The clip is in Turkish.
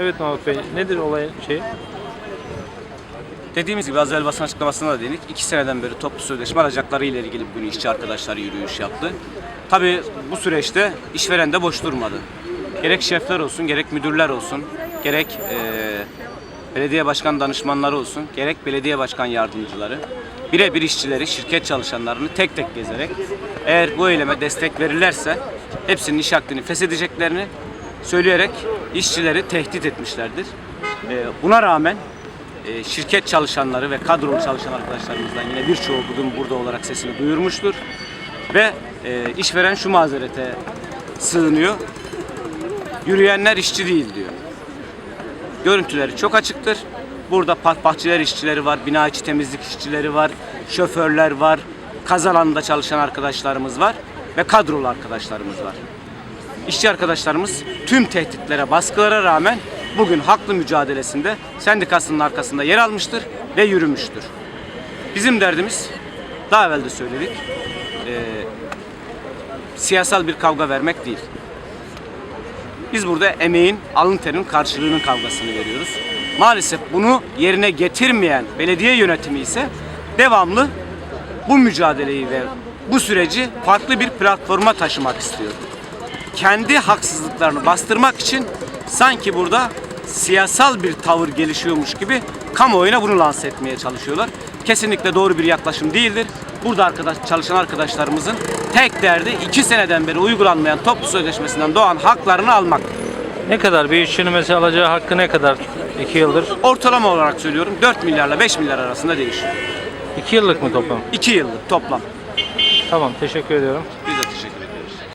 Evet Mahmut Bey, nedir olayın şeyi? Dediğimiz gibi az evvel basın açıklamasında da dedik. iki seneden beri toplu sözleşme alacakları ile ilgili bugün işçi arkadaşları yürüyüş yaptı. Tabii bu süreçte işveren de boş durmadı. Gerek şefler olsun, gerek müdürler olsun, gerek eee, belediye başkan danışmanları olsun, gerek belediye başkan yardımcıları birebir işçileri, şirket çalışanlarını tek tek gezerek eğer bu eyleme destek verirlerse hepsinin iş hakkını feshedeceklerini söyleyerek işçileri tehdit etmişlerdir. Eee, buna rağmen e, şirket çalışanları ve kadrolu çalışan arkadaşlarımızdan yine birçoğu bugün burada olarak sesini duyurmuştur. Ve e, işveren şu mazerete sığınıyor. Yürüyenler işçi değil diyor. Görüntüleri çok açıktır. Burada park bahçeler işçileri var, bina içi temizlik işçileri var, şoförler var, kaz alanında çalışan arkadaşlarımız var ve kadrolu arkadaşlarımız var. İşçi arkadaşlarımız tüm tehditlere, baskılara rağmen bugün haklı mücadelesinde sendikasının arkasında yer almıştır ve yürümüştür. Bizim derdimiz, daha evvel de söyledik, eee, siyasal bir kavga vermek değil. Biz burada emeğin, alın terin karşılığının kavgasını veriyoruz. Maalesef bunu yerine getirmeyen belediye yönetimi ise devamlı bu mücadeleyi ve bu süreci farklı bir platforma taşımak istiyor kendi haksızlıklarını bastırmak için sanki burada siyasal bir tavır gelişiyormuş gibi kamuoyuna bunu lanse etmeye çalışıyorlar. Kesinlikle doğru bir yaklaşım değildir. Burada arkadaş, çalışan arkadaşlarımızın tek derdi iki seneden beri uygulanmayan toplu sözleşmesinden doğan haklarını almak. Ne kadar bir işçinin mesela alacağı hakkı ne kadar? 2 yıldır. Ortalama olarak söylüyorum 4 milyarla 5 milyar arasında değişiyor. 2 yıllık mı toplam? 2 yıllık toplam. Tamam, teşekkür ediyorum.